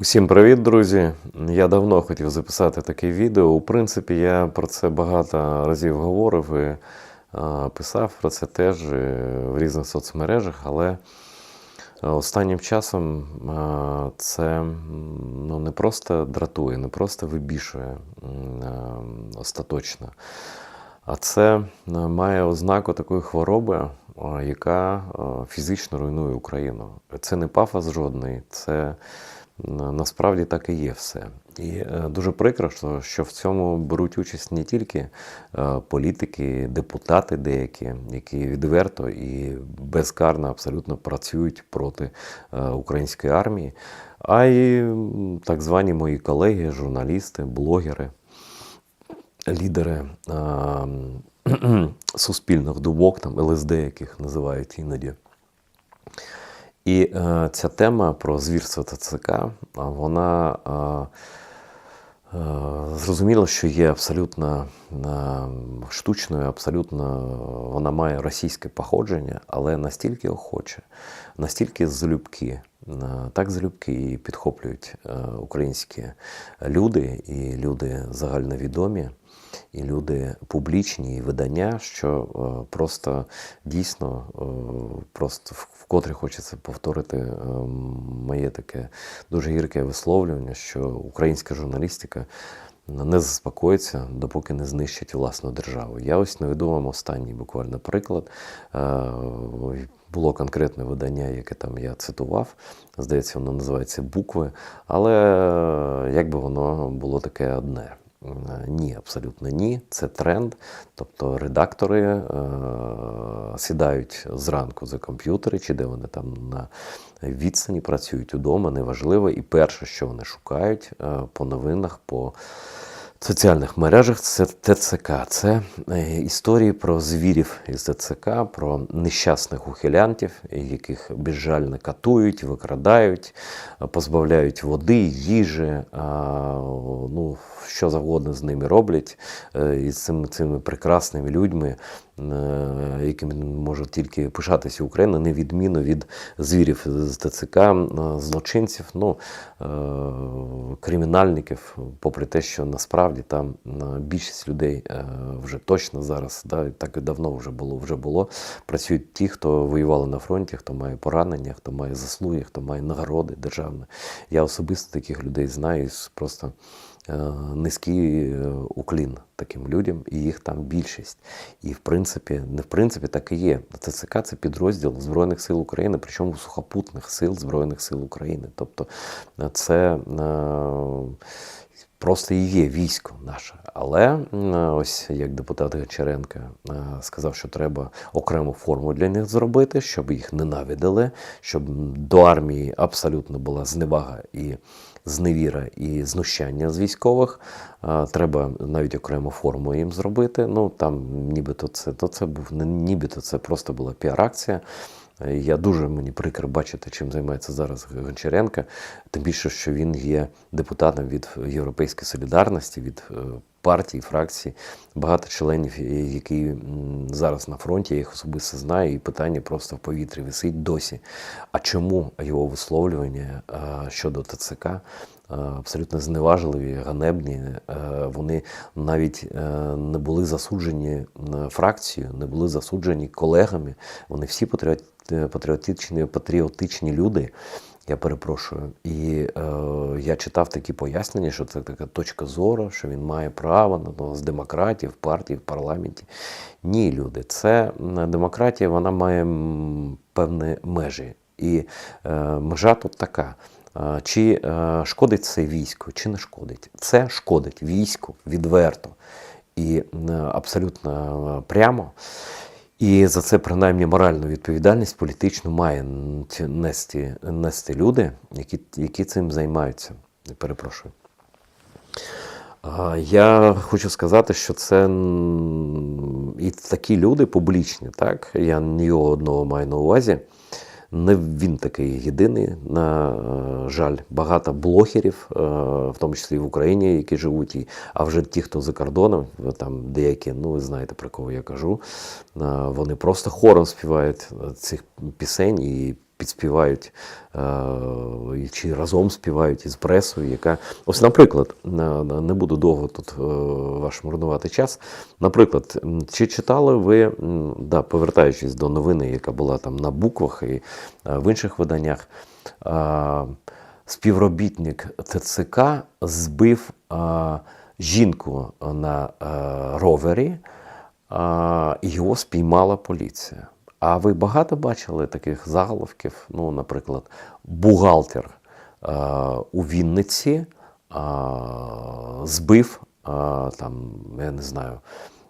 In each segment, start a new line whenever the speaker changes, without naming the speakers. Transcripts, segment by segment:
Усім привіт, друзі! Я давно хотів записати таке відео. У принципі, я про це багато разів говорив і писав про це теж е, в різних соцмережах, але е, останнім часом це ну, не просто дратує, не просто вибішує остаточно, а це е, має ознаку такої хвороби, яка фізично руйнує Україну. Це не пафос жодний, це насправді так і є все. І е, дуже прикро, що, в цьому беруть участь не тільки е, політики, депутати деякі, які відверто і безкарно абсолютно працюють проти е, української армії, а й так звані мої колеги, журналісти, блогери, лідери суспільних думок, там ЛСД, яких називають іноді. І е, ця тема про звірство ТЦК, вона е, е, зрозуміло, що є абсолютно е, штучною, абсолютно вона має російське походження, але настільки охоче, настільки залюбки, е, так залюбки і підхоплюють е, українські люди і люди загальновідомі і люди публічні, і видання, що е, просто дійсно е, просто вкотре хочеться повторити е, моє таке дуже гірке висловлювання, що українська журналістика не заспокоїться, допоки не знищить власну державу. Я ось наведу вам останній буквально приклад. Було конкретне видання, яке там я цитував. Здається, воно називається Букви. Але як би воно було таке одне. Е, Ні, абсолютно ні. Це тренд. Тобто редактори е, сідають зранку за комп'ютери, чи де вони там на відстані працюють удома, неважливо. І перше, що вони шукають е, по новинах, по соціальних мережах, це ТЦК. Це е, історії про звірів із ТЦК, про нещасних ухилянтів, яких безжально катують, викрадають, е, позбавляють води, їжі, ну, що завгодно з ними роблять, е, із цими, цими прекрасними людьми, е, якими може тільки пишатися Україна, не відміну від звірів з ТЦК, е, злочинців, ну, е, кримінальників, попри те, що насправді там е, більшість людей е, вже точно зараз, да, так і давно вже було, вже було, працюють ті, хто воювали на фронті, хто має поранення, хто має заслуги, хто має нагороди державні. Я особисто таких людей знаю, просто е, низький е, уклін таким людям, і їх там більшість. І в принципі, не в принципі, так і є. ТЦК це підрозділ Збройних сил України, причому сухопутних сил Збройних сил України. Тобто е, це е, просто і є військо наше. Але ось як депутат Гончаренко е, сказав, що треба окрему форму для них зробити, щоб їх ненавидили, щоб до армії абсолютно була зневага і зневіра і знущання з військових. Е, Треба навіть окрему форму їм зробити. Ну там нібито це то це був нібито це просто була піар-акція. Е, Я дуже мені прикро бачити, чим займається зараз Гончаренко, тим більше, що він є депутатом від Європейської солідарності, від е, партії, фракції, багато членів, е, які зараз на фронті, я їх особисто знаю, і питання просто в повітрі висить досі. А чому його висловлювання щодо ТЦК? Абсолютно зневажливі, ганебні. Вони навіть не були засуджені на фракцію, не були засуджені колегами. Вони всі патріотичні, патріотичні люди. Я перепрошую. І е, я читав такі пояснення, що це така точка зору, що він має право на з демократів, партії в парламенті. Ні, люди, це демократія, вона має певні межі. І е, межа тут така. Е, Чи е, шкодить це війську, чи не шкодить? Це шкодить війську відверто і е, абсолютно прямо. І за це принаймні моральну відповідальність політичну має нести, нести люди, які, які цим займаються. Перепрошую. Я хочу сказати, що це і такі люди публічні, так? Я його одного маю на увазі. Не він такий єдиний, на е, жаль, багато блогерів, е, в тому числі в Україні, які живуть, а вже ті, хто за кордоном, е, там деякі, ну ви знаєте про кого я кажу, вони просто хором співають цих пісень і підспівають е, чи разом співають із пресою, яка. Ось, наприклад, на- на- не буду довго тут е, ваш марнувати час. Наприклад, чи читали ви, да, повертаючись до новини, яка була там на буквах і е, в інших виданнях, співробітник ТЦК збив жінку на ровері, його спіймала поліція. А ви багато бачили таких заголовків? Ну, наприклад, бухгалтер е, у Вінниці е, збив е, там, я не знаю,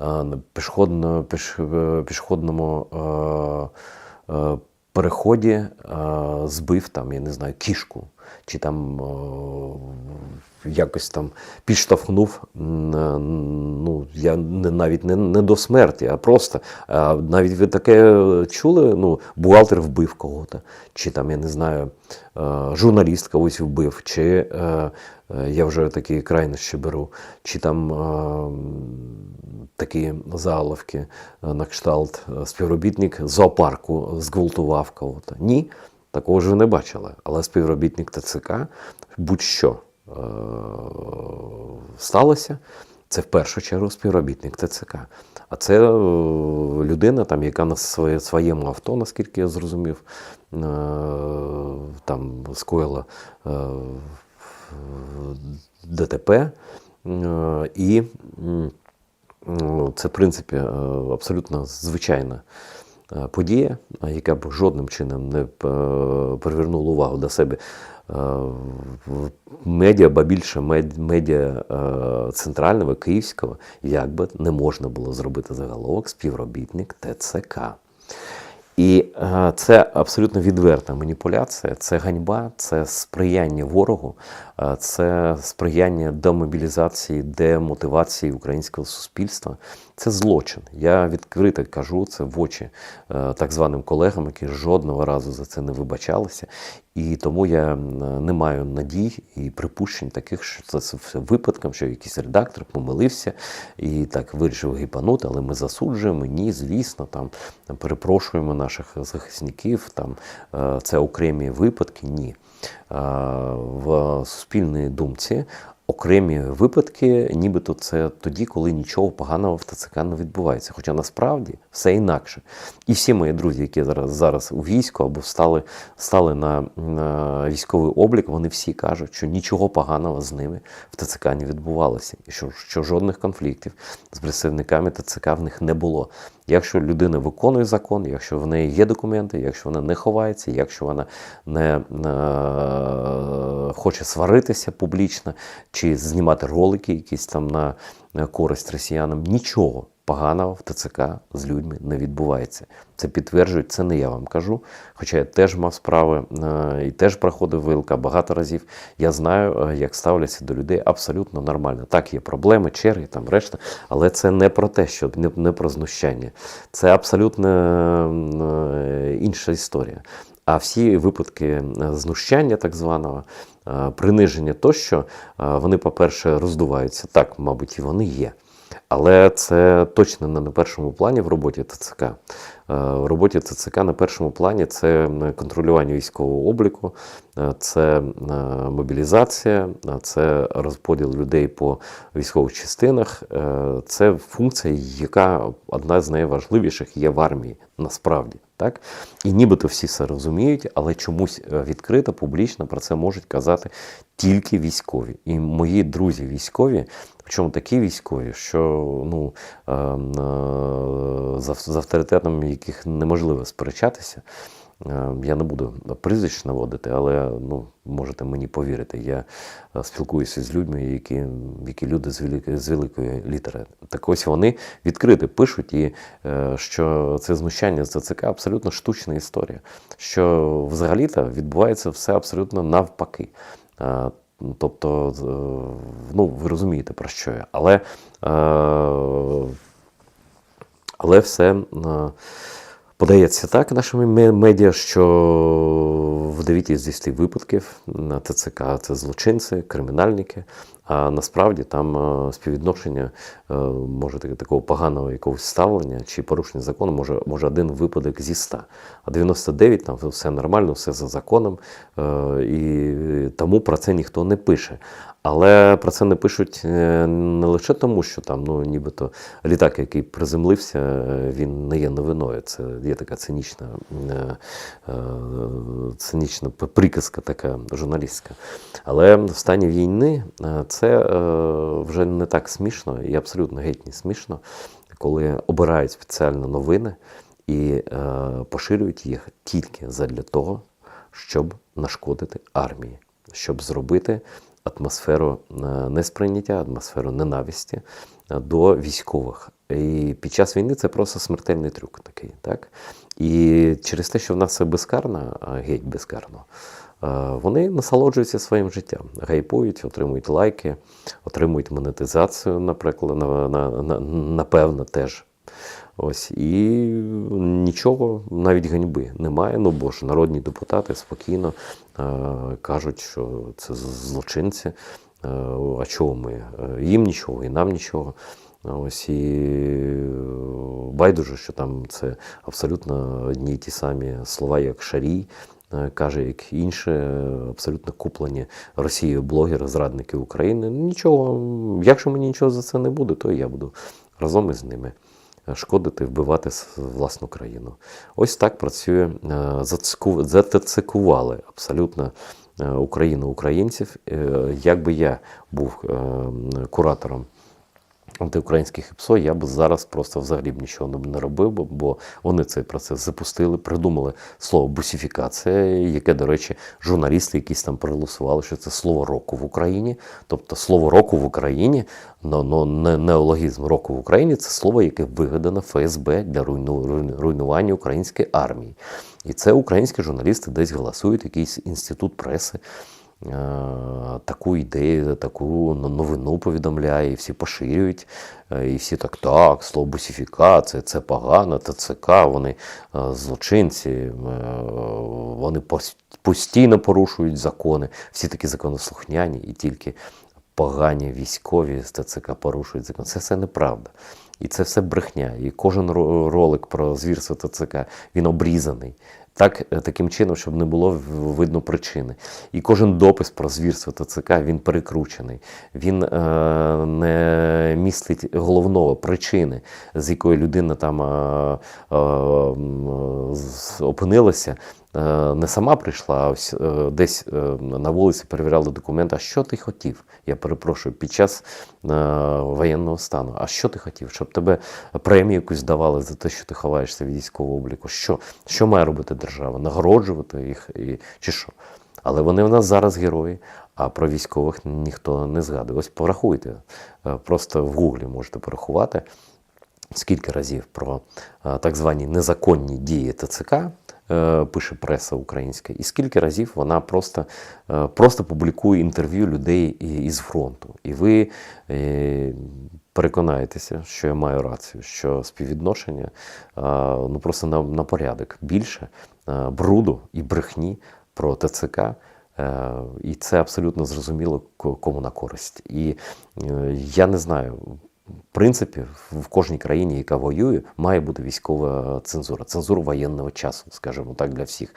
е, пішходно, піш, пішходному е, е, переході е, збив там, я не знаю, кішку, чи там е, якось там підштовхнув, е, ну, я не, навіть не, не до смерті, а просто. А навіть ви таке чули, ну, бухгалтер вбив кого-то, чи там, я не знаю, е, журналіст когось вбив, чи е, е, я вже такі крайнощі беру, чи там е, такі заголовки е, на кшталт е, співробітник зоопарку зґвалтував кого-то. Ні, такого ж ви не бачили. Але співробітник ТЦК будь-що е, сталося, це в першу чергу співробітник ТЦК. А це е, людина, там, яка на своє, своєму авто, наскільки я зрозумів, е, там скоїла ДТП. І Ну, Це, в принципі, абсолютно звичайна подія, е, яка б жодним чином не е, привернула увагу до себе е, медіа, ба більше медіа е, центрального, київського, як би не можна було зробити заголовок співробітник ТЦК. І е, це абсолютно відверта маніпуляція, це ганьба, це сприяння ворогу, е, це сприяння демобілізації, демотивації українського суспільства. Це злочин. Я відкрито кажу це в очі е, так званим колегам, які жодного разу за це не вибачалися. І тому я не маю надій і припущень таких, що це все випадком, що якийсь редактор помилився і так вирішив гіпанути, але ми засуджуємо. Ні, звісно, там перепрошуємо наших захисників. Там е, це окремі випадки. Ні. Е, В суспільній думці окремі випадки, нібито це тоді, коли нічого поганого в ТЦК не відбувається. Хоча насправді все інакше. І всі мої друзі, які зараз зараз у війську або стали, стали на, на військовий облік, вони всі кажуть, що нічого поганого з ними в ТЦК не відбувалося, і що, що жодних конфліктів з представниками ТЦК в них не було. Якщо людина виконує закон, якщо в неї є документи, якщо вона не ховається, якщо вона не е, хоче сваритися публічно чи знімати ролики якісь там на, користь росіянам, нічого поганого в ТЦК з людьми не відбувається. Це підтверджують, це не я вам кажу. Хоча я теж мав справи е, і теж проходив ВЛК багато разів. Я знаю, е, як ставляться до людей абсолютно нормально. Так, є проблеми, черги, там решта, але це не про те, що не, не про знущання. Це абсолютно е, інша історія. А всі випадки знущання, так званого, приниження тощо, вони, по-перше, роздуваються. Так, мабуть, і вони є. Але це точно не на першому плані в роботі ТЦК. Е, В роботі ТЦК на першому плані це контролювання військового обліку, е, це е, мобілізація, е, це розподіл людей по військових частинах. Е, Це функція, яка одна з найважливіших є в армії насправді. Так? І нібито всі це розуміють, але чомусь е, відкрито, публічно про це можуть казати тільки військові. І мої друзі військові, причому такі військові, що ну, е, е, з авторитетом яких неможливо сперечатися. Е, Я не буду прізвищ наводити, але ну, можете мені повірити. Я е, спілкуюся з людьми, які, які люди з великої, з великої літери. Так ось вони відкрито пишуть, і е, що це знущання з ТЦК абсолютно штучна історія. Що взагалі-то відбувається все абсолютно навпаки. Тобто, ну, ви розумієте, про що я. Але, але все. Подається так нашими ме- медіа, що в 9 з 10 випадків на ТЦК це злочинці, кримінальники. А насправді там е, співвідношення е, може такого поганого якогось ставлення чи порушення закону може, може один випадок зі 100. А 99 там все нормально, все за законом, е, і тому про це ніхто не пише. Але про це не пишуть не лише тому, що там, ну нібито літак, який приземлився, він не є новиною. Це є така цинічна, цинічна приказка, така журналістська. Але в стані війни е, це е, вже не так смішно і абсолютно геть не смішно, коли обирають спеціально новини і е, поширюють їх тільки задля того, щоб нашкодити армії, щоб зробити атмосферу е, несприйняття, атмосферу ненависті до військових. І під час війни це просто смертельний трюк такий. Так? І через те, що в нас все безкарно, геть безкарно, вони насолоджуються своїм життям, гайпують, отримують лайки, отримують монетизацію, наприклад, на, на, на, напевно, теж. Ось і нічого, навіть ганьби немає. Ну бо ж народні депутати спокійно е, кажуть, що це злочинці. Е, а чого ми? Е, Їм нічого, і нам нічого. Ось і е, байдуже, що там це абсолютно одні й ті самі слова, як Шарій. Е, Каже, як інші е, абсолютно куплені Росією блогери, зрадники України. Нічого, якщо мені нічого за це не буде, то я буду разом із ними шкодити, вбивати власну країну. Ось так працює, е, затацикували абсолютно е, Україну українців. Е, Якби я був е, куратором антиукраїнських ПСО, я б зараз просто взагалі б нічого не- робив, бо- вони цей процес запустили, придумали слово бусифікація, яке, до речі, журналісти якісь там проголосували, що це слово року в Україні. Тобто слово року в Україні, но, но не неологізм року в Україні це слово, яке вигадано ФСБ для руйну, руйну- руйнування української армії. І це українські журналісти десь голосують, якийсь інститут преси. Е, Таку ідею, таку ну, новину повідомляє, і всі поширюють, е, і всі так, так, слово бусифікація, це погано, ТЦК, вони е, злочинці, вони постійно порушують закони, всі такі законослухняні, і тільки погані військові з ТЦК порушують закон. Це все неправда. І це все брехня. І кожен ролик про звірство ТЦК він обрізаний. Так, е, таким чином, щоб не було видно причини. І кожен допис про звірство ТЦК він перекручений. Він е, не містить головного причини, з якої людина там е, е, опинилася. Е, Не сама прийшла, а ось е, десь е, на вулиці перевіряли документи. А що ти хотів? Я перепрошую, під час воєнного стану. А що ти хотів? Щоб тебе премію якусь давали за те, що ти ховаєшся від військового обліку? Що, що має робити держава? Нагороджувати їх і, чи що? Але вони в нас зараз герої, а про військових ніхто не згадує. Ось порахуйте. Просто в гуглі можете порахувати скільки разів про так звані незаконні дії ТЦК пише преса українська, і скільки разів вона просто, е, просто публікує інтерв'ю людей із фронту. І ви е, переконаєтеся, що я маю рацію, що співвідношення е, ну, просто на, на порядок більше е, бруду і брехні про ТЦК. Е, І це абсолютно зрозуміло кому на користь. І е, я не знаю, принципі, в кожній країні, яка воює, має бути військова цензура, цензура воєнного часу, скажімо так, для всіх.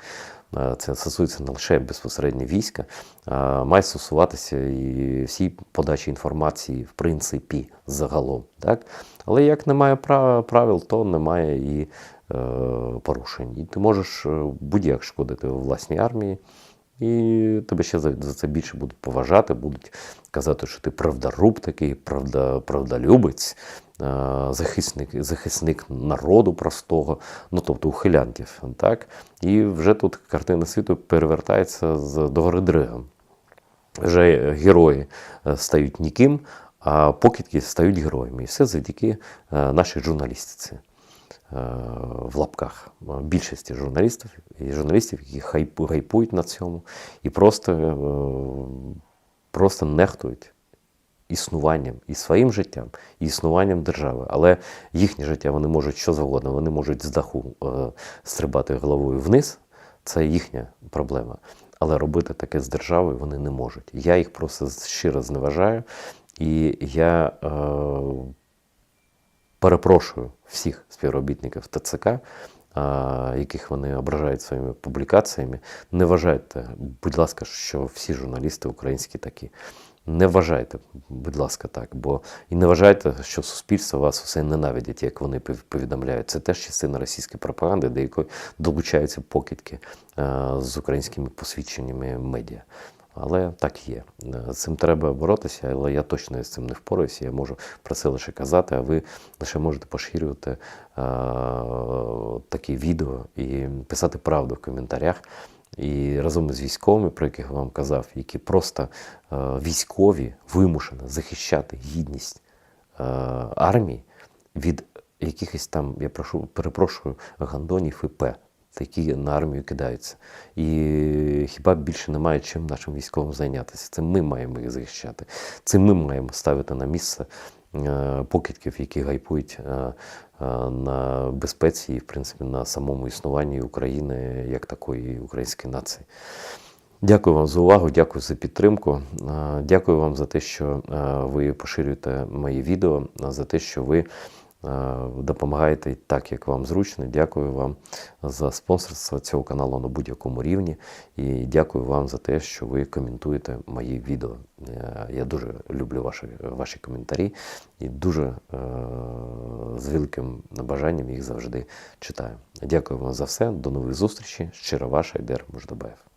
Е, Це стосується не лише безпосередньо війська, а має стосуватися і всій подачі інформації, в принципі, загалом. Так? Але як немає правил, то немає і е, порушень. І ти можеш е, будь-як шкодити власній армії. І тебе ще за, це більше будуть поважати, будуть казати, що ти правдаруб такий, правда, правдолюбець, е, захисник, захисник народу простого, ну тобто ухилянтів. Так? І вже тут картина світу перевертається з догори дригом. Вже герої е, стають ніким, а покидьки стають героями. І все завдяки е, нашій журналістиці. Е, в лапках е, більшості журналістів і журналістів, які хайпу- гайпують на цьому і просто, е, просто нехтують існуванням, і своїм життям, і існуванням держави. Але їхнє життя вони можуть що завгодно, вони можуть з даху стрибати головою вниз, це їхня проблема. Але робити таке з державою вони не можуть. Я їх просто щиро зневажаю, і я е, перепрошую всіх співробітників ТЦК, а, яких вони ображають своїми публікаціями. Не вважайте, будь ласка, що всі журналісти українські такі. Не вважайте, будь ласка, так, бо і не вважайте, що суспільство вас усе ненавидять, як вони пов- повідомляють. Це теж частина російської пропаганди, до якої долучаються покидьки е, з українськими посвідченнями медіа. Але так є. Е, З цим треба боротися, але я точно з цим не впораюся. Я можу про це лише казати, а ви лише можете поширювати е, такі відео і писати правду в коментарях. І разом із військовими, про яких я вам казав, які просто е, військові вимушено захищати гідність армії від якихось там, я прошу, перепрошую, гандонів і П, які на армію кидаються. І хіба більше немає чим нашим військовим зайнятися? Це ми маємо їх захищати. Це ми маємо ставити на місце е, покидьків, які гайпують е, е, на безпеці і, в принципі, на самому існуванні України як такої української нації. Дякую вам за увагу, дякую за підтримку. Дякую вам за те, що ви поширюєте мої відео, за те, що ви е, допомагаєте так, як вам зручно. Дякую вам за спонсорство цього каналу на будь-якому рівні. І дякую вам за те, що ви коментуєте мої відео. Е, Я дуже люблю ваші, ваші коментарі і дуже е, з великим бажанням їх завжди читаю. Дякую вам за все. До нових зустрічей. Щиро ваша Айдер Муждабаєв.